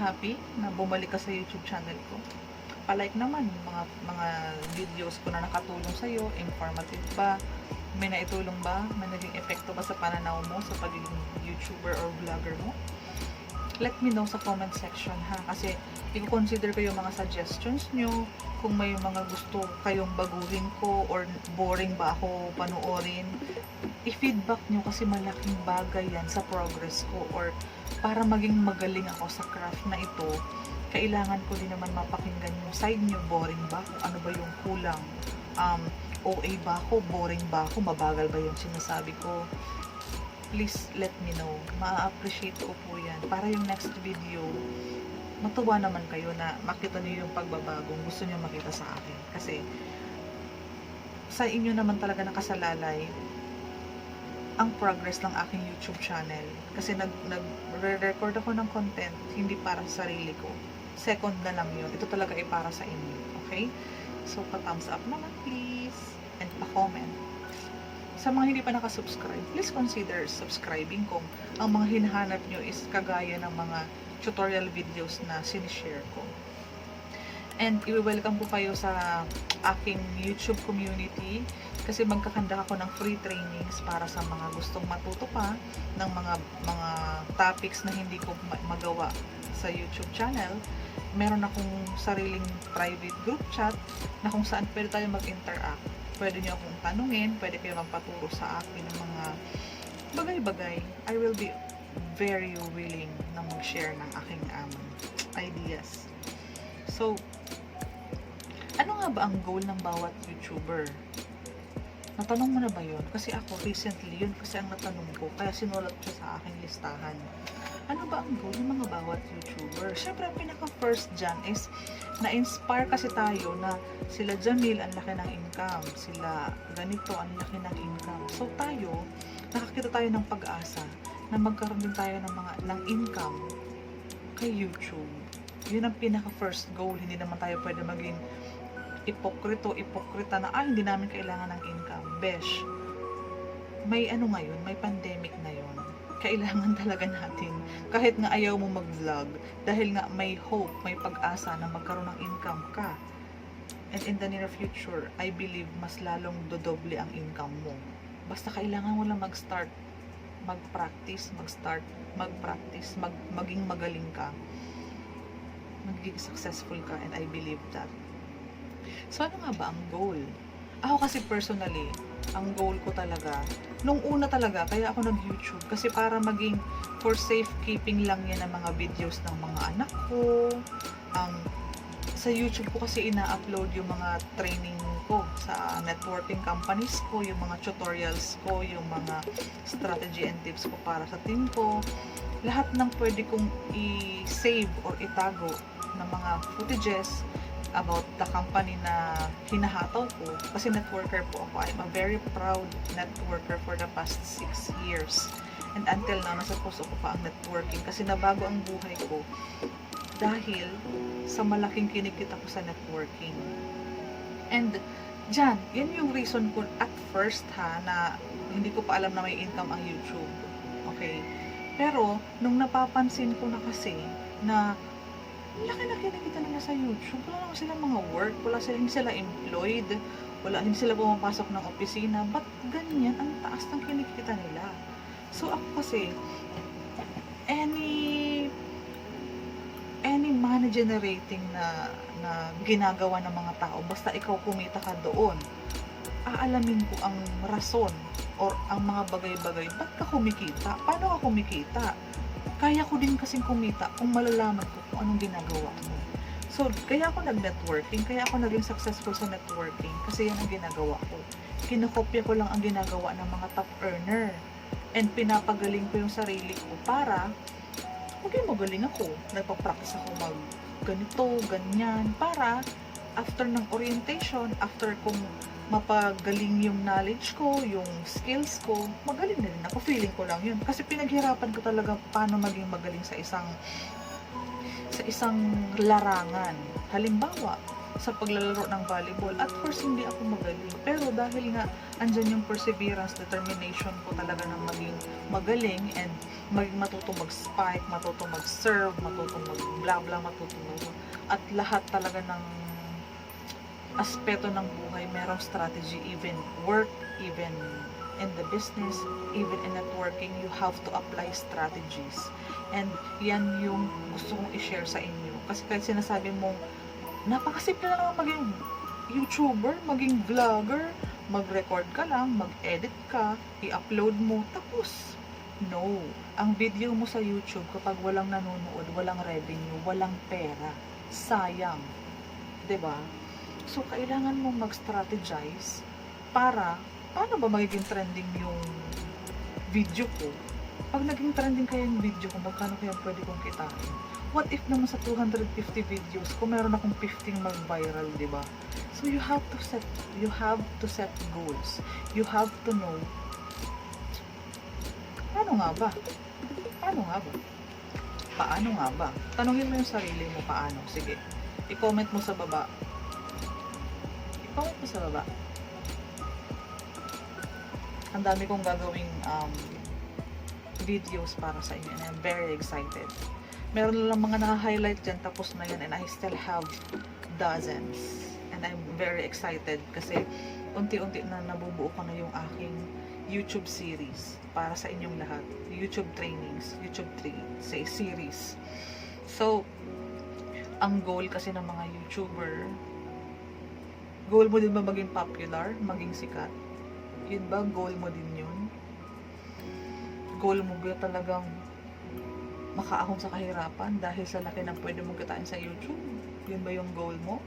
happy na bumalik ka sa YouTube channel ko. Palike naman mga, mga videos ko na nakatulong sa'yo. Informative ba? May naitulong ba? May naging epekto ba sa pananaw mo sa pagiging YouTuber or vlogger mo? Let me know sa comment section ha. Kasi i-consider ko yung mga suggestions nyo. Kung may mga gusto kayong baguhin ko or boring ba ako panoorin. I-feedback nyo kasi malaking bagay yan sa progress ko or para maging magaling ako sa craft na ito, kailangan ko din naman mapakinggan yung side nyo. Boring ba? Kung ano ba yung kulang? Um, OA ba ako? Boring ba ako? Mabagal ba yung sinasabi ko? Please let me know. Ma-appreciate ko po yan. Para yung next video, matuwa naman kayo na makita niyo yung pagbabagong gusto niyo makita sa akin. Kasi, sa inyo naman talaga nakasalalay ang progress ng aking YouTube channel. Kasi nag, nag-record ako ng content, hindi para sa sarili ko. Second na lang yun. Ito talaga ay para sa inyo. Okay? So, pa-thumbs up naman, please. And pa-comment. Sa mga hindi pa nakasubscribe, please consider subscribing kung ang mga hinahanap nyo is kagaya ng mga tutorial videos na sinishare ko. And i-welcome ko kayo sa aking YouTube community kasi magkakanda ako ng free trainings para sa mga gustong matuto pa ng mga mga topics na hindi ko ma- magawa sa YouTube channel. Meron akong sariling private group chat na kung saan pwede tayo mag-interact. Pwede niyo akong tanungin, pwede kayo magpaturo sa akin ng mga bagay-bagay. I will be very willing na mag-share ng aking um, ideas. So, ano nga ba ang goal ng bawat YouTuber? Natanong mo na ba yun? Kasi ako, recently, yun kasi ang natanong ko. Kaya sinulat ko sa aking listahan. Ano ba ang goal ng mga bawat YouTuber? Siyempre, ang pinaka-first dyan is na-inspire kasi tayo na sila Jamil, ang laki ng income. Sila ganito, ang laki ng income. So, tayo, nakakita tayo ng pag-asa na magkaroon din tayo ng mga ng income kay YouTube. Yun ang pinaka-first goal. Hindi naman tayo pwede maging ipokrito, ipokrita na, ah, hindi namin kailangan ng income. Besh, may ano ngayon, may pandemic na yun. Kailangan talaga natin, kahit nga ayaw mo mag-vlog, dahil nga may hope, may pag-asa na magkaroon ng income ka. And in the near future, I believe mas lalong dodoble ang income mo. Basta kailangan mo lang mag-start, mag-practice, mag-start, mag-practice, mag maging magaling ka. Magiging successful ka and I believe that. So ano nga ba ang goal? Ako kasi personally, ang goal ko talaga, nung una talaga, kaya ako nag-YouTube, kasi para maging for safekeeping lang yan ang mga videos ng mga anak ko. Um, sa YouTube ko kasi ina-upload yung mga training ko sa networking companies ko, yung mga tutorials ko, yung mga strategy and tips ko para sa team ko. Lahat ng pwede kong i-save or itago ng mga footages about the company na hinahataw ko kasi networker po ako. I'm a very proud networker for the past 6 years. And until now, nasa puso ko pa ang networking kasi nabago ang buhay ko dahil sa malaking kinikita ko sa networking. And dyan, yan yung reason ko at first ha, na hindi ko pa alam na may income ang YouTube. Okay? Pero, nung napapansin ko na kasi na laki na kinikita nila sa YouTube. Wala naman silang mga work, wala sila, hindi sila employed, wala, hindi sila pumapasok ng opisina. Ba't ganyan ang taas ng kinikita nila? So ako kasi, any any money generating na na ginagawa ng mga tao, basta ikaw kumita ka doon, aalamin ko ang rason or ang mga bagay-bagay, ba't ka kumikita? Paano ka kumikita? kaya ko din kasing kumita kung malalaman ko kung anong ginagawa mo. So, kaya ako nag-networking, kaya ako naging successful sa networking kasi yan ang ginagawa ko. Kinokopya ko lang ang ginagawa ng mga top earner. And pinapagaling ko yung sarili ko para maging magaling ako. Nagpa-practice ako mag ganito, ganyan, para after ng orientation, after kong mapagaling yung knowledge ko, yung skills ko, magaling na rin ako. Feeling ko lang yun. Kasi pinaghirapan ko talaga paano maging magaling sa isang sa isang larangan. Halimbawa, sa paglalaro ng volleyball. At first, hindi ako magaling. Pero dahil nga, andyan yung perseverance, determination ko talaga ng maging magaling and maging matuto mag-spike, matuto mag-serve, matuto mag-blah-blah, matuto mag At lahat talaga ng aspeto ng buhay, merong strategy, even work, even in the business, even in networking, you have to apply strategies. And yan yung gusto kong i-share sa inyo. Kasi kahit sinasabi mong, napakasimple na lang maging YouTuber, maging vlogger, mag-record ka lang, mag-edit ka, i-upload mo, tapos. No. Ang video mo sa YouTube, kapag walang nanonood, walang revenue, walang pera, sayang. ba? So, kailangan mo mag-strategize para, paano ba magiging trending yung video ko? Pag naging trending kaya yung video ko, magkano kaya pwede kong kitain? What if naman sa 250 videos, kung meron akong 15 mag-viral, di ba? So, you have to set, you have to set goals. You have to know, paano nga ba? Paano nga ba? Paano nga ba? Tanungin mo yung sarili mo, paano? Sige, i-comment mo sa baba comment mo sa baba. Ang dami kong gagawing um, videos para sa inyo and I'm very excited. Meron lang mga naka-highlight dyan tapos na yan and I still have dozens. And I'm very excited kasi unti-unti na nabubuo ko na yung aking YouTube series para sa inyong lahat. YouTube trainings, YouTube tra- say series. So, ang goal kasi ng mga YouTuber Goal mo din ba maging popular? Maging sikat? Yun ba? Goal mo din yun? Goal mo ba talagang makaahon sa kahirapan dahil sa laki ng pwede mong kitain sa YouTube? Yun ba yung goal mo?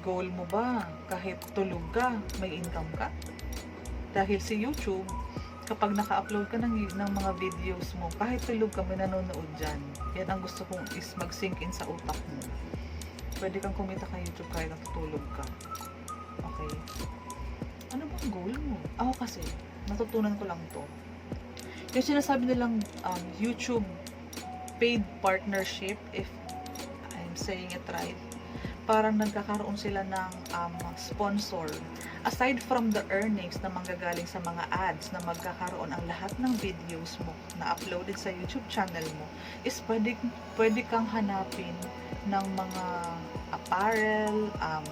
Goal mo ba kahit tulog ka, may income ka? Dahil si YouTube, kapag naka-upload ka ng, ng mga videos mo, kahit tulog ka, may nanonood dyan. Yan ang gusto kong is mag-sink in sa utak mo pwede kang kumita kay YouTube kahit natutulog ka. Okay? Ano bang goal mo? Ako kasi, natutunan ko lang to. Yung sinasabi nilang um, YouTube paid partnership, if I'm saying it right, parang nagkakaroon sila ng um, sponsor. Aside from the earnings na manggagaling sa mga ads na magkakaroon ang lahat ng videos mo na uploaded sa YouTube channel mo, is pwede, pwede kang hanapin ng mga apparel, um,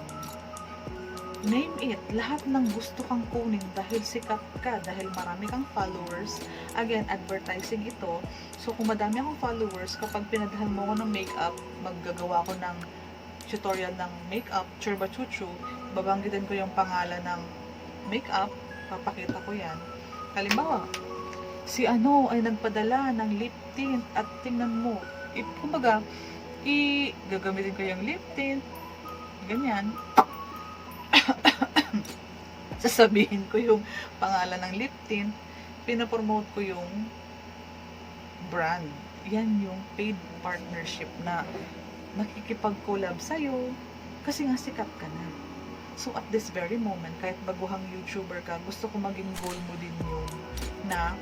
name it, lahat ng gusto kang kunin dahil sikat ka, dahil marami kang followers. Again, advertising ito. So, kung madami akong followers, kapag pinadahal mo ko ng makeup, maggagawa ko ng tutorial ng makeup, churba chuchu, babanggitin ko yung pangalan ng makeup, papakita ko yan. Halimbawa, si ano ay nagpadala ng lip tint at tingnan mo, i, kumbaga, i gagamitin ko yung lip tint ganyan sasabihin ko yung pangalan ng lip tint. Pinapromote ko yung brand. Yan yung paid partnership na nakikipag-collab sa'yo kasi nga sikat ka na. So at this very moment kahit baguhang YouTuber ka gusto ko maging goal mo din yung na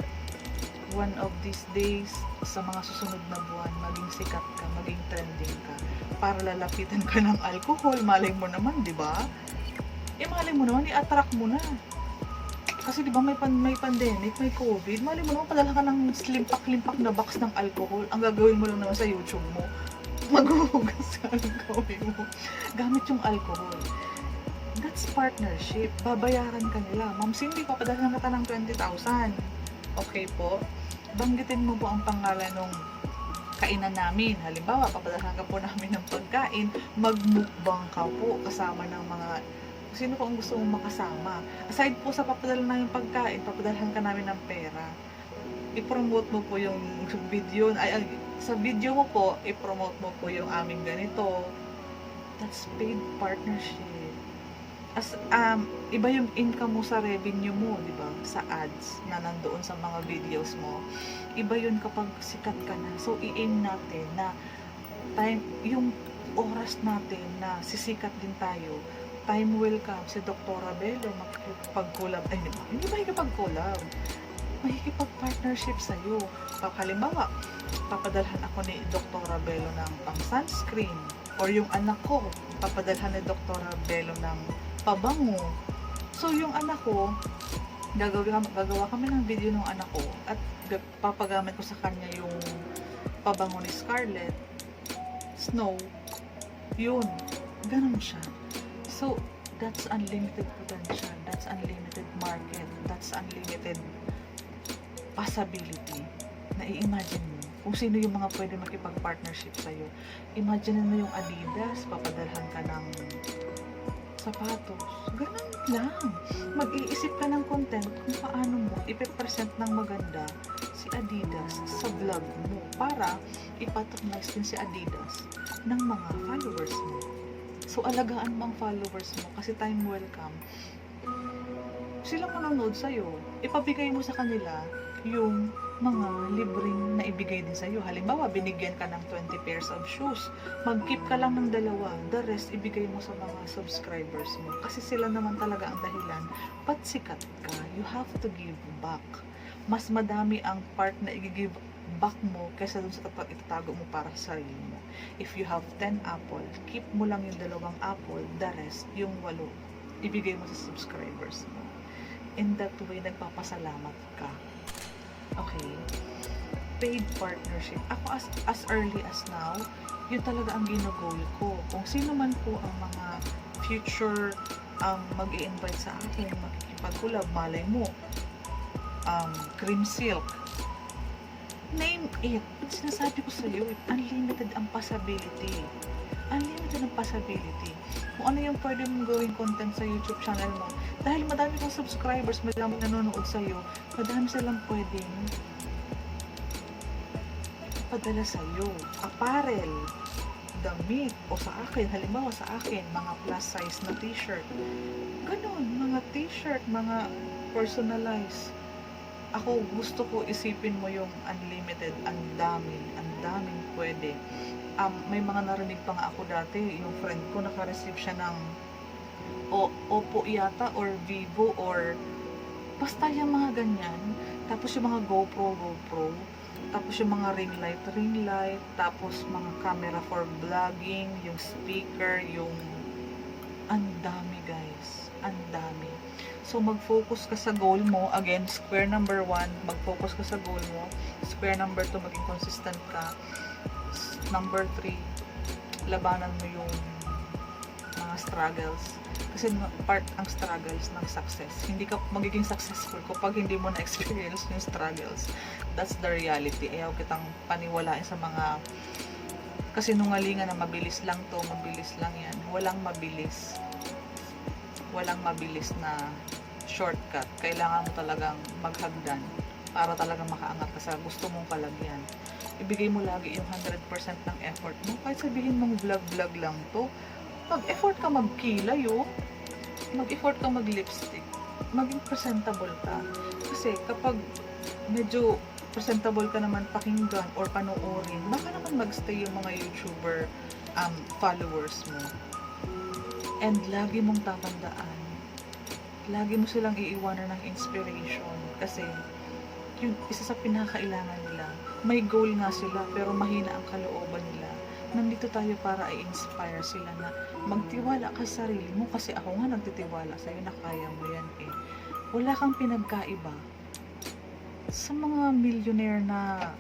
one of these days, sa mga susunod na buwan, maging sikat ka, maging trending ka, para lalapitan ka ng alcohol, malay mo naman, di ba? Eh, malay mo naman, i-attract mo na. Kasi di ba may, pan, may pandemic, may COVID, malay mo naman, padala ka ng limpak-limpak na box ng alcohol. Ang gagawin mo lang naman sa YouTube mo, maghuhugas ka ng gawin mo. Gamit yung alcohol. That's partnership. Babayaran ka nila. Ma'am Cindy, papadala ka ng 20,000. Okay po. Banggitin mo po ang pangalan ng kainan namin. Halimbawa, papadalhan ka po namin ng pagkain, magmukbang ka po kasama ng mga sino po ang gusto mong makasama. Aside po sa papadala namin pagkain, papadalhan ka namin ng pera. I-promote mo po yung video, ay, sa video mo po, i-promote mo po yung aming ganito. That's paid partnership as um iba yung income mo sa revenue mo, 'di ba? Sa ads na nandoon sa mga videos mo. Iba yun kapag sikat ka na. So i-aim natin na time yung oras natin na sisikat din tayo. Time will come si Dr. Bello makikipag-collab. Ay, di ba? Hindi makikipag-collab? Makikipag-partnership sa'yo. Halimbawa, papadalhan ako ni Dr. Bello ng pang sunscreen Or yung anak ko, papadalhan ni Dr. Bello ng pabango. So yung anak ko, gagawa, gagawa kami ng video ng anak ko at ga- papagamit ko sa kanya yung pabango ni Scarlett, Snow, yun, ganun siya. So, that's unlimited potential, that's unlimited market, that's unlimited possibility. Na-imagine mo kung sino yung mga pwede makipag-partnership sa'yo. Imagine mo yung Adidas, papadalhan ka ng sapatos. Ganun lang. Mag-iisip ka ng content kung paano mo ipipresent ng maganda si Adidas sa vlog mo para ipatronize din si Adidas ng mga followers mo. So, alagaan mo ang followers mo kasi time will come. Sila manonood sa'yo. Ipabigay mo sa kanila yung mga libreng na ibigay din sa'yo. Halimbawa, binigyan ka ng 20 pairs of shoes. Mag-keep ka lang ng dalawa. The rest, ibigay mo sa mga subscribers mo. Kasi sila naman talaga ang dahilan. Ba't sikat ka? You have to give back. Mas madami ang part na i-give back mo kaysa dun sa tata- itatago mo para sa sarili mo. If you have 10 apple, keep mo lang yung dalawang apple. The rest, yung walo, ibigay mo sa subscribers mo. In that way, nagpapasalamat ka. Okay? Paid partnership. Ako as, as early as now, yun talaga ang ginagol ko. Kung sino man po ang mga future um, mag invite sa akin, makikipag-collab, malay mo, um, cream silk, name it. Sinasabi ko sa iyo, unlimited ang possibility. Unlimited ang possibility. Kung ano yung pwede mong gawing content sa YouTube channel mo. Dahil madami kang subscribers, madami nanonood sa iyo, madami silang pwedeng padala sa iyo. Apparel, damit, o sa akin, halimbawa sa akin, mga plus size na t-shirt. Ganon, mga t-shirt, mga personalized ako gusto ko isipin mo yung unlimited, ang dami, ang daming pwede. Um, may mga narinig pa nga ako dati, yung friend ko naka-receive siya ng o, Oppo yata or Vivo or basta yung mga ganyan. Tapos yung mga GoPro, GoPro. Tapos yung mga ring light, ring light. Tapos mga camera for vlogging, yung speaker, yung ang dami guys. Ang dami. So, mag-focus ka sa goal mo. Again, square number one, mag-focus ka sa goal mo. Square number two, maging consistent ka. Number three, labanan mo yung mga struggles. Kasi part ang struggles ng success. Hindi ka magiging successful kapag hindi mo na-experience yung struggles. That's the reality. Ayaw kitang paniwalain sa mga kasinungalingan na mabilis lang to, mabilis lang yan. Walang mabilis walang mabilis na shortcut. Kailangan mo talagang maghagdan para talagang makaangat ka sa gusto mong kalagyan. Ibigay mo lagi yung 100% ng effort mo. Kahit sabihin mong vlog-vlog lang to, mag-effort ka magkilay, oh. Mag-effort ka mag-lipstick. Maging presentable ka. Kasi kapag medyo presentable ka naman pakinggan or panoorin, baka naman magstay yung mga YouTuber um, followers mo. And lagi mong tatandaan, lagi mo silang iiwanan ng inspiration kasi yung isa sa pinakailangan nila, may goal nga sila pero mahina ang kalooban nila. Nandito tayo para i-inspire sila na magtiwala ka sa sarili mo kasi ako nga nagtitiwala sa'yo na kaya mo yan eh. Wala kang pinagkaiba sa mga millionaire na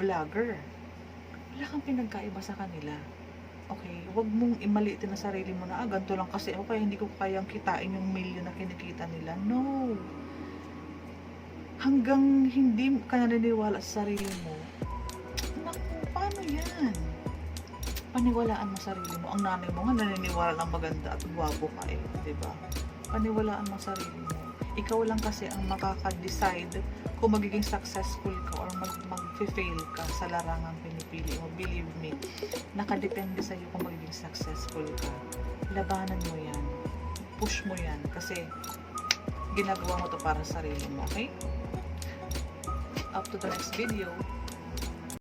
vlogger. Wala kang pinagkaiba sa kanila. Okay, wag mong imaliitin na sarili mo na, ah, ganito lang kasi ako kaya hindi ko kayang kitain yung million na kinikita nila. No. Hanggang hindi ka naniniwala sa sarili mo, naku, paano yan? Paniwalaan mo sarili mo. Ang nanay mo nga naniniwala ng maganda at gwapo ka eh, di ba? Paniwalaan mo sarili mo. Ikaw lang kasi ang makaka-decide kung magiging successful ka or mag mag-fail ka sa larangang pinipili mo. Believe me, nakadepende sa iyo kung magiging successful ka. Labanan mo yan. Push mo yan kasi ginagawa mo to para sa sarili mo, okay? Up to the next video.